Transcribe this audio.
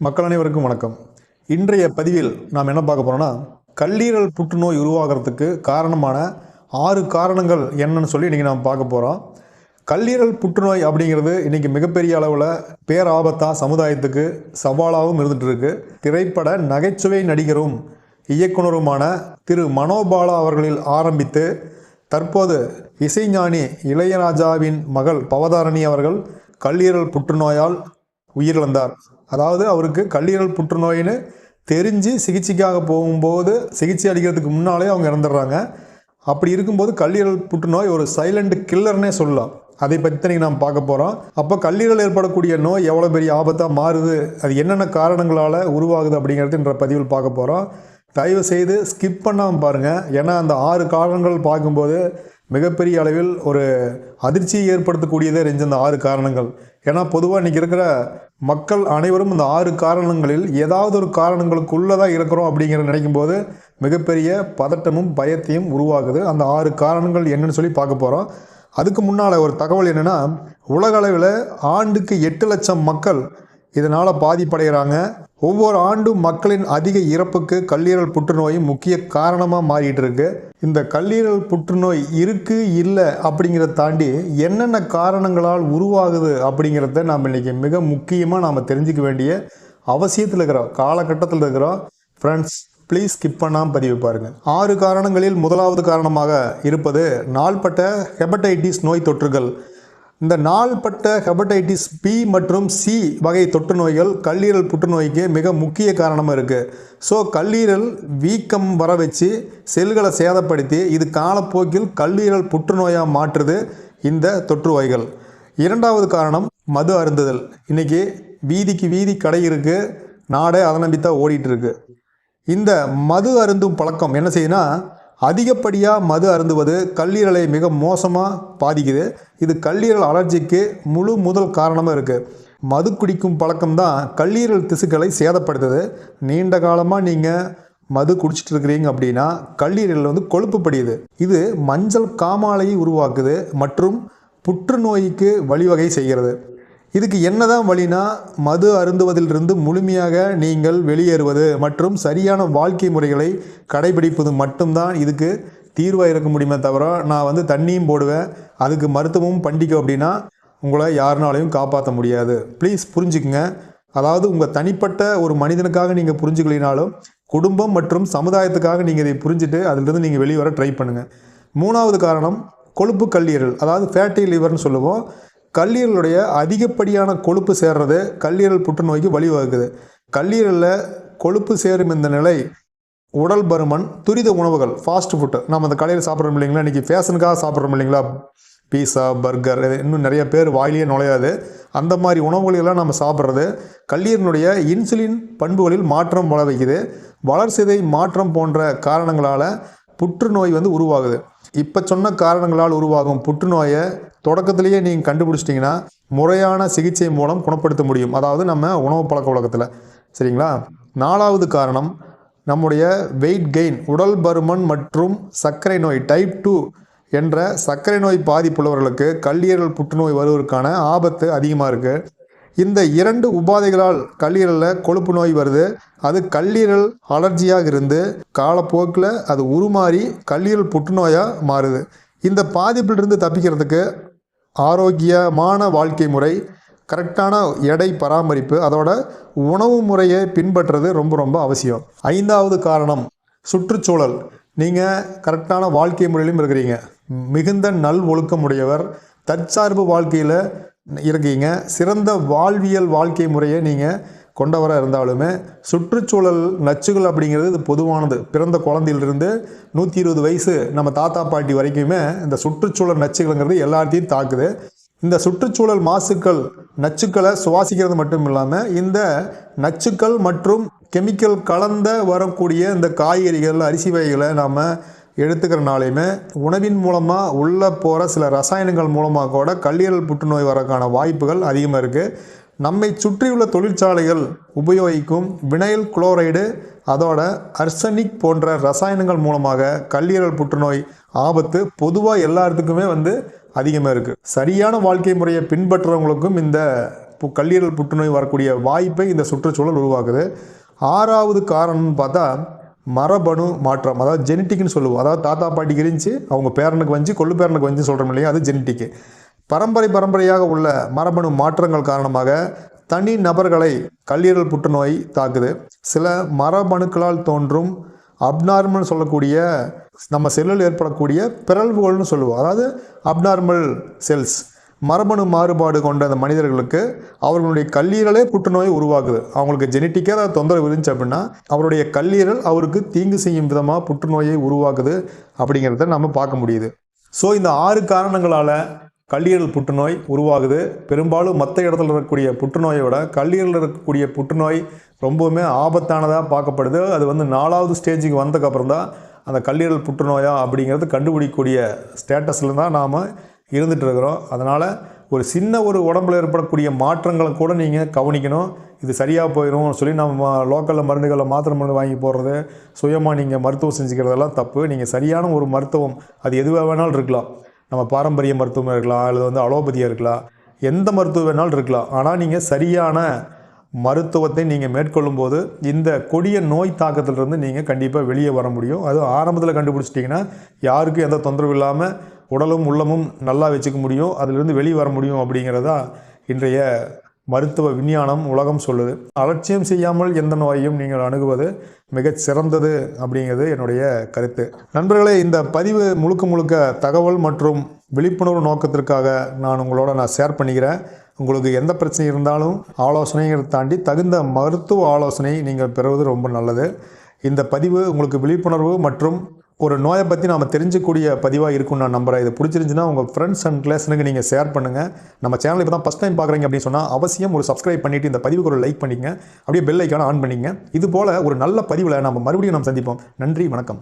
மக்கள் அனைவருக்கும் வணக்கம். இன்றைய பதிவில் நாம் என்ன பார்க்க போகிறோம்னா கல்லீரல் புற்றுநோய் உருவாகிறதுக்கு காரணமான ஆறு காரணங்கள் என்னன்னு சொல்லி இன்றைக்கி நாம் பார்க்க போகிறோம் கல்லீரல் புற்றுநோய் அப்படிங்கிறது இன்றைக்கி மிகப்பெரிய அளவில் பேராபத்தாக சமுதாயத்துக்கு சவாலாகவும் இருந்துகிட்ருக்கு திரைப்பட நகைச்சுவை நடிகரும் இயக்குனருமான திரு மனோபாலா அவர்களில் ஆரம்பித்து தற்போது இசைஞானி இளையராஜாவின் மகள் பவதாரணி அவர்கள் கல்லீரல் புற்றுநோயால் உயிரிழந்தார். அதாவது அவருக்கு கல்லீரல் புற்றுநோயின்னு தெரிஞ்சு சிகிச்சைக்காக போகும்போது சிகிச்சை அளிக்கிறதுக்கு முன்னாலே அவங்க இறந்துடுறாங்க. அப்படி இருக்கும்போது கல்லீரல் புற்றுநோய் ஒரு சைலண்ட் கில்லர்னே சொல்லலாம். அதை பற்றி நாம் பார்க்க போகிறோம் அப்போ கல்லீரல் ஏற்படக்கூடிய நோய் எவ்வளோ பெரிய ஆபத்தாக மாறுது? அது என்னென்ன காரணங்களால் உருவாகுது அப்படிங்கிறது என்ற பதிவில் பார்க்க போகிறோம் தயவு செய்து ஸ்கிப் பண்ணாமல் பாருங்கள் ஏன்னா அந்த ஆறு காரணங்கள் பார்க்கும்போது மிகப்பெரிய அளவில் ஒரு அதிர்ச்சியை ஏற்படுத்தக்கூடியதே இருந்துச்சு அந்த ஆறு காரணங்கள். ஏன்னா பொதுவாக இன்றைக்கி இருக்கிற மக்கள் அனைவரும் இந்த ஆறு காரணங்களில் ஏதாவது ஒரு காரணங்களுக்குள்ளே தான் இருக்கிறோம் அப்படிங்கிற நினைக்கும் போது மிகப்பெரிய பதட்டமும் பயத்தையும் உருவாகுது. அந்த ஆறு காரணங்கள் என்னன்னு சொல்லி பார்க்க போகிறோம் அதுக்கு முன்னால் ஒரு தகவல் என்னென்னா உலக அளவில் ஆண்டுக்கு எட்டு லட்சம் மக்கள் இதனால் பாதிப்படைகிறாங்க. ஒவ்வொரு ஆண்டும் மக்களின் அதிக இறப்புக்கு கல்லீரல் புற்றுநோய் முக்கிய காரணமாக மாறிட்டு இருக்கு இந்த கல்லீரல் புற்றுநோய் இருக்கு இல்லை அப்படிங்கிறத தாண்டி என்னென்ன காரணங்களால் உருவாகுது அப்படிங்கிறத நாம் இன்னைக்கு மிக முக்கியமாக நாம் தெரிஞ்சுக்க வேண்டிய அவசியத்தில் இருக்கிறோம் காலகட்டத்தில் இருக்கிறோம் ஃப்ரெண்ட்ஸ் ப்ளீஸ் ஸ்கிப் பண்ணாமல் பதிவு பாருங்கள் ஆறு காரணங்களில் முதலாவது காரணமாக இருப்பது நாள்பட்ட ஹெபடைட்டிஸ் நோய் தொற்றுகள். இந்த நாள்பட்ட ஹெபடைட்டிஸ் பி மற்றும் சி வகை தொற்று நோய்கள் கல்லீரல் புற்றுநோய்க்கு மிக முக்கிய காரணமாக இருக்குது ஸோ கல்லீரல் வீக்கம் வர வச்சு செல்களை சேதப்படுத்தி இது காலப்போக்கில் கல்லீரல் புற்றுநோயாக மாற்றுது இந்த தொற்று நோய்கள் இரண்டாவது காரணம் மது அருந்துதல். இன்றைக்கி வீதிக்கு வீதி கடை இருக்குது நாடே அதை நம்பித்தான் ஓடிட்டு இருக்கு. இந்த மது அருந்தும் பழக்கம் என்ன செய்யுதுன்னா அதிகப்படியாக மது அருந்துவது கல்லீரலை மிக மோசமாக பாதிக்குது. இது கல்லீரல் அலர்ஜிக்கு முழு முதல் காரணமாக இருக்குது மது குடிக்கும் பழக்கம்தான் கல்லீரல் திசுக்களை சேதப்படுத்துது. நீண்ட காலமாக நீங்கள் மது குடிச்சிட்டு இருக்கிறீங்க அப்படின்னா கல்லீரலில் வந்து கொழுப்பு படியுது இது மஞ்சள் காமாலையை உருவாக்குது மற்றும் புற்றுநோய்க்கு வழிவகை செய்கிறது. இதுக்கு என்னதான் வழினா மது அருந்துவதிலிருந்து முழுமையாக நீங்கள் வெளியேறுவது மற்றும் சரியான வாழ்க்கை முறைகளை கடைபிடிப்பது மட்டும்தான் இதுக்கு தீர்வாக இருக்க முடியுமே தவிர நான் வந்து தண்ணியும் போடுவேன். அதுக்கு மருத்துவமும் பண்டிக்கும் அப்படின்னா உங்களை யாருனாலையும் காப்பாற்ற முடியாது. ப்ளீஸ் புரிஞ்சுக்குங்க. அதாவது உங்கள் தனிப்பட்ட ஒரு மனிதனுக்காக நீங்கள் புரிஞ்சுக்கலினாலும் குடும்பம் மற்றும் சமுதாயத்துக்காக நீங்கள் இதை புரிஞ்சுட்டு அதிலிருந்து நீங்கள் வெளியே வர ட்ரை பண்ணுங்கள் மூணாவது காரணம் கொழுப்பு கல்லீரல் அதாவது ஃபேட்டி லிவர்னு சொல்லுவோம். கல்லீரலுடைய அதிகப்படியான கொழுப்பு சேர்றது கல்லீரல் புற்றுநோய்க்கு வழிவகுக்குது. கல்லீரலில் கொழுப்பு சேரும் இந்த நிலை உடல் பருமன் துரித உணவுகள் ஃபாஸ்ட் ஃபுட்டு நம்ம அந்த கடையில் சாப்பிட்றோம் இல்லைங்களா? இன்றைக்கி ஃபேஷனுக்காக சாப்பிட்றோம் இல்லைங்களா? பீஸா பர்கர் இது இன்னும் நிறைய பேர் வாயிலேயே நுழையாது. அந்த மாதிரி உணவுகளெல்லாம் நம்ம சாப்பிட்றது கல்லீரனுடைய இன்சுலின் பண்புகளில் மாற்றம் வள வைக்குது வளர்சிதை மாற்றம் போன்ற காரணங்களால் புற்றுநோய் வந்து உருவாகுது. இப்போ சொன்ன காரணங்களால் உருவாகும் புற்றுநோயை தொடக்கத்திலேயே நீங்கள் கண்டுபிடிச்சிட்டிங்கன்னா முறையான சிகிச்சை மூலம் குணப்படுத்த முடியும். அதாவது நம்ம உணவு பழக்க வழக்கத்தில். சரிங்களா? நாலாவது காரணம் நம்முடைய வெயிட் கெயின் உடல் பருமன் மற்றும் சர்க்கரை நோய் டைப் டூ என்ற சர்க்கரை நோய் பாதிப்புள்ளவர்களுக்கு கல்லீரல் புற்றுநோய் வருவதற்கான ஆபத்து அதிகமாக இருக்குது இந்த இரண்டு உபாதைகளால் கல்லீரலில் கொழுப்பு நோய் வருது. அது கல்லீரல் அலர்ஜியாக இருந்து காலப்போக்கில் அது உருமாறி கல்லீரல் புற்றுநோயாக மாறுது. இந்த பாதிப்பிலிருந்து தப்பிக்கிறதுக்கு ஆரோக்கியமான வாழ்க்கை முறை கரெக்டான எடை பராமரிப்பு அதோட உணவு முறையை பின்பற்றுறது ரொம்ப ரொம்ப அவசியம். ஐந்தாவது காரணம் சுற்றுச்சூழல். நீங்கள் கரெக்டான வாழ்க்கை முறையிலும் இருக்கிறீங்க. மிகுந்த நல் ஒழுக்கமுடையவர் தற்சார்பு வாழ்க்கையில் இருக்கீங்க. சிறந்த வாழ்வியல் வாழ்க்கை முறையை நீங்கள் கொண்டவராக இருந்தாலுமே சுற்றுச்சூழல் நச்சுகள் அப்படிங்கிறது இது பொதுவானது. பிறந்த குழந்தையிலிருந்து நூற்றி இருபது வயசு நம்ம தாத்தா பாட்டி வரைக்குமே இந்த சுற்றுச்சூழல் நச்சுகள்ங்கிறது எல்லாத்தையும் தாக்குது. இந்த சுற்றுச்சூழல் மாசுக்கள் நச்சுக்களை சுவாசிக்கிறது மட்டும் இல்லாமல் இந்த நச்சுக்கள் மற்றும் கெமிக்கல் கலந்த வரக்கூடிய இந்த காய்கறிகள் அரிசி வகைகளை நாம் எடுத்துக்கிறனாலையுமே உணவின் மூலமாக உள்ளே போகிற சில ரசாயனங்கள் மூலமாக கூட கல்லீரல் புற்றுநோய் வரக்கான வாய்ப்புகள் அதிகமாக இருக்குது நம்மை சுற்றியுள்ள தொழிற்சாலைகள் உபயோகிக்கும் வினைல் குளோரைடு அதோட அர்சனிக் போன்ற ரசாயனங்கள் மூலமாக கல்லீரல் புற்றுநோய் ஆபத்து பொதுவாக எல்லாத்துக்குமே வந்து அதிகமாக இருக்குது சரியான வாழ்க்கை முறையை பின்பற்றுறவங்களுக்கும் இந்த பு- கல்லீரல் புற்றுநோய் வரக்கூடிய வாய்ப்பை இந்த சுற்றுச்சூழல் உருவாக்குது. ஆறாவது காரணம்னு பார்த்தா மரபணு மாற்றம். அதாவது ஜெனட்டிக்னு சொல்லுவோம். அதாவது தாத்தா பாட்டிக்கு இருந்துச்சு அவங்க பேரனுக்கு வந்து கொள்ளு பேரனுக்கு வந்து சொல்கிறோம் இல்லையா? அது ஜெனட்டிக்கு பரம்பரை பரம்பரையாக உள்ள மரபணு மாற்றங்கள் காரணமாக தனி நபர்களை கல்லீரல் புற்றுநோய் தாக்குது. சில மரபணுக்களால் தோன்றும் அப்நார்மல் சொல்லக்கூடிய நம்ம செல்லில் ஏற்படக்கூடிய பிறழ்வுகள்னு சொல்லுவோம். அதாவது அப்நார்மல் செல்ஸ் மரபணு மாறுபாடு கொண்ட அந்த மனிதர்களுக்கு அவர்களுடைய கல்லீரலே புற்றுநோய் உருவாக்குது. அவங்களுக்கு ஜெனட்டிக்காக ஏதாவது தொந்தரவு இருந்துச்சு அப்படின்னா அவருடைய கல்லீரல் அவருக்கு தீங்கு செய்யும் விதமாக புற்றுநோயை உருவாக்குது அப்படிங்கிறத நம்ம பார்க்க முடியுது. ஸோ இந்த ஆறு காரணங்களால் கல்லீரல் புற்றுநோய் உருவாகுது. பெரும்பாலும் மற்ற இடத்துல இருக்கக்கூடிய புற்றுநோயை விட கல்லீரலில் இருக்கக்கூடிய புற்றுநோய் ரொம்பவுமே ஆபத்தானதாக பார்க்கப்படுது. அது வந்து நாலாவது ஸ்டேஜுக்கு வந்ததுக்கப்புறம் தான் அந்த கல்லீரல் புற்றுநோயா அப்படிங்கிறது கண்டுபிடிக்கக்கூடிய ஸ்டேட்டஸில் தான் நாம் இருந்துகிட்டு இருக்கிறோம். அதனால் ஒரு சின்ன ஒரு உடம்புல ஏற்படக்கூடிய மாற்றங்களை கூட நீங்கள் கவனிக்கணும். இது சரியாக போயிடும் சொல்லி நம்ம லோக்கலில் மருந்துகளை மாத்திரை மருந்து வாங்கி போடுறது சுயமாக நீங்கள் மருத்துவம் செஞ்சுக்கிறதெல்லாம் தப்பு. நீங்கள் சரியான ஒரு மருத்துவம் அது எதுவாக வேணாலும் இருக்கலாம். நம்ம பாரம்பரிய மருத்துவம் இருக்கலாம் அல்லது வந்து அலோபதியாக இருக்கலாம் எந்த மருத்துவம் வேணாலும் இருக்கலாம். ஆனால் நீங்கள் சரியான மருத்துவத்தை நீங்கள் மேற்கொள்ளும் போது இந்த கொடிய நோய் தாக்கத்திலிருந்து நீங்கள் கண்டிப்பாக வெளியே வர முடியும். அதுவும் ஆரம்பத்தில் கண்டுபிடிச்சிட்டிங்கன்னா யாருக்கும் எந்த தொந்தரவு இல்லாமல் உடலும் உள்ளமும் நல்லா வச்சுக்க முடியும். அதிலிருந்து வெளியே வர முடியும் அப்படிங்கிறதா இன்றைய மருத்துவ விஞ்ஞானம் உலகம் சொல்லுது. அலட்சியம் செய்யாமல் எந்த நோயையும் நீங்கள் அணுகுவது மிகச் சிறந்தது அப்படிங்கிறது என்னுடைய கருத்து. நண்பர்களே இந்த பதிவு முழுக்க முழுக்க தகவல் மற்றும் விழிப்புணர்வு நோக்கத்திற்காக நான் உங்களோட நான் ஷேர் பண்ணிக்கிறேன். உங்களுக்கு எந்த பிரச்சனை இருந்தாலும் ஆலோசனைங்கிறத தாண்டி தகுந்த மருத்துவ ஆலோசனை நீங்கள் பெறுவது ரொம்ப நல்லது. இந்த பதிவு உங்களுக்கு விழிப்புணர்வு மற்றும் ஒரு நோயை பற்றி நாம் தெரிஞ்சக்கூடிய பதிவாக இருக்கும் நான் நம்புறேன். இது பிடிச்சிருந்துச்சுன்னா உங்கள் ஃப்ரெண்ட்ஸ் அண்ட் ரிலேஷனுக்கு நீங்கள் ஷேர் பண்ணுங்கள் நம்ம சேனல் இப்போ தான் ஃபஸ்ட் டைம் பார்க்குறீங்க அப்படின்னு சொன்னால் அவசியம் ஒரு சப்ஸ்கிரைப் பண்ணிவிட்டு இந்த பதிவுக்கு ஒரு லைக் பண்ணிங்க அப்படியே பெல் ஐக்கான ஆன் பண்ணிங்க இது போல் ஒரு நல்ல பதிவில் நம்ம மறுபடியும் நம்ம சந்திப்போம். நன்றி வணக்கம்.